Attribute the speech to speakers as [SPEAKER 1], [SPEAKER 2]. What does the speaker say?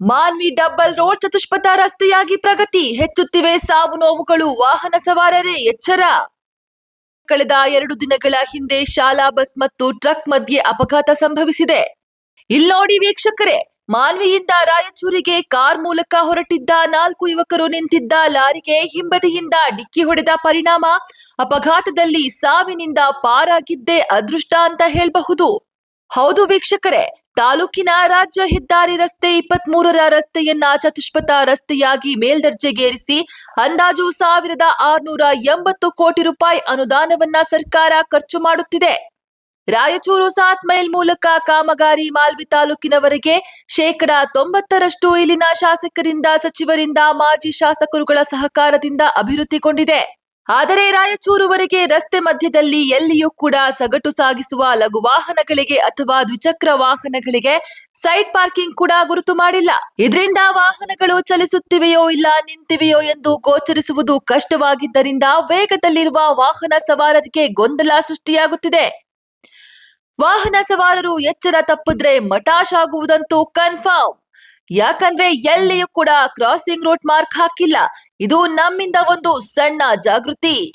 [SPEAKER 1] Manvi double road ಚತುಷ್ಪಥ ರಸ್ತೆಯಾಗಿ ಪ್ರಗತಿ, ಹೆಚ್ಚುತ್ತಿವೆ ಸಾವು ನೋವುಗಳು, ವಾಹನ ಸವಾರರೇ ಎಚ್ಚರ. ಕಳೆದ ಎರಡು ದಿನಗಳ ಹಿಂದೆ ಶಾಲಾ ಬಸ್ ಮತ್ತು ಟ್ರಕ್ ಮಧ್ಯೆ ಅಪಘಾತ ಸಂಭವಿಸಿದೆ. ಇಲ್ನೋಡಿ ವೀಕ್ಷಕರೇ, ಮಾನ್ವಿಯಿಂದ ರಾಯಚೂರಿಗೆ ಕಾರ್ ಮೂಲಕ ಹೊರಟಿದ್ದ ನಾಲ್ಕು ಯುವಕರು ನಿಂತಿದ್ದ ಲಾರಿಗೆ ಹಿಂಬದಿಯಿಂದ ಡಿಕ್ಕಿ ಹೊಡೆದ ಪರಿಣಾಮ, ಅಪಘಾತದಲ್ಲಿ ಸಾವಿನಿಂದ ಪಾರಾಗಿದ್ದೇ ಅದೃಷ್ಟ ಅಂತ ಹೇಳಬಹುದು. ಹೌದು ವೀಕ್ಷಕರೇ ತಾಲೂಕಿನ ರಾಜ್ಯ ಹೆದ್ದಾರಿ ರಸ್ತೆ ಇಪ್ಪತ್ತ್ ಮೂರರ ರಸ್ತೆಯನ್ನ ಚತುಷ್ಪಥ ರಸ್ತೆಯಾಗಿ ಮೇಲ್ದರ್ಜೆಗೇರಿಸಿ ಅಂದಾಜು ಸಾವಿರದ ಆರುನೂರ ಎಂಬತ್ತು ಕೋಟಿ ರೂಪಾಯಿ ಅನುದಾನವನ್ನ ಸರ್ಕಾರ ಖರ್ಚು ಮಾಡುತ್ತಿದೆ. ರಾಯಚೂರು ಸಾತ್ ಮೈಲ್ ಮೂಲಕ ಕಾಮಗಾರಿ ಮಾಲ್ವಿ ತಾಲೂಕಿನವರೆಗೆ ಶೇಕಡ ತೊಂಬತ್ತರಷ್ಟು ಇಲ್ಲಿನ ಶಾಸಕರಿಂದ ಸಚಿವರಿಂದ ಮಾಜಿ ಶಾಸಕರುಗಳ ಸಹಕಾರದಿಂದ ಅಭಿವೃದ್ಧಿಗೊಂಡಿದೆ. ಆದರೆ ರಾಯಚೂರುವರೆಗೆ ರಸ್ತೆ ಮಧ್ಯದಲ್ಲಿ ಎಲ್ಲಿಯೂ ಕೂಡ ಸಗಟು ಸಾಗಿಸುವ ಲಘು ವಾಹನಗಳಿಗೆ ಅಥವಾ ದ್ವಿಚಕ್ರ ವಾಹನಗಳಿಗೆ ಸೈಡ್ ಪಾರ್ಕಿಂಗ್ ಕೂಡ ಗುರುತು ಮಾಡಿಲ್ಲ. ಇದರಿಂದ ವಾಹನಗಳು ಚಲಿಸುತ್ತಿವೆಯೋ ಇಲ್ಲ ನಿಂತಿವೆಯೋ ಎಂದು ಗೋಚರಿಸುವುದು ಕಷ್ಟವಾಗಿದ್ದರಿಂದ ವೇಗದಲ್ಲಿರುವ ವಾಹನ ಸವಾರರಿಗೆ ಗೊಂದಲ ಸೃಷ್ಟಿಯಾಗುತ್ತಿದೆ. ವಾಹನ ಸವಾರರು ಎಚ್ಚರ ತಪ್ಪಿದ್ರೆ ಮಟಾಶ್ ಆಗುವುದಂತೂ ಕನ್ಫರ್ಮ್. ಯಾಕಂದ್ರೆ ಎಲ್ಲಿಯೂ ಕೂಡ ಕ್ರಾಸಿಂಗ್ ರೂಟ್ ಮಾರ್ಕ್ ಹಾಕಿಲ್ಲ. ಇದು ನಮ್ಮಿಂದ ಒಂದು ಸಣ್ಣ ಜಾಗೃತಿ.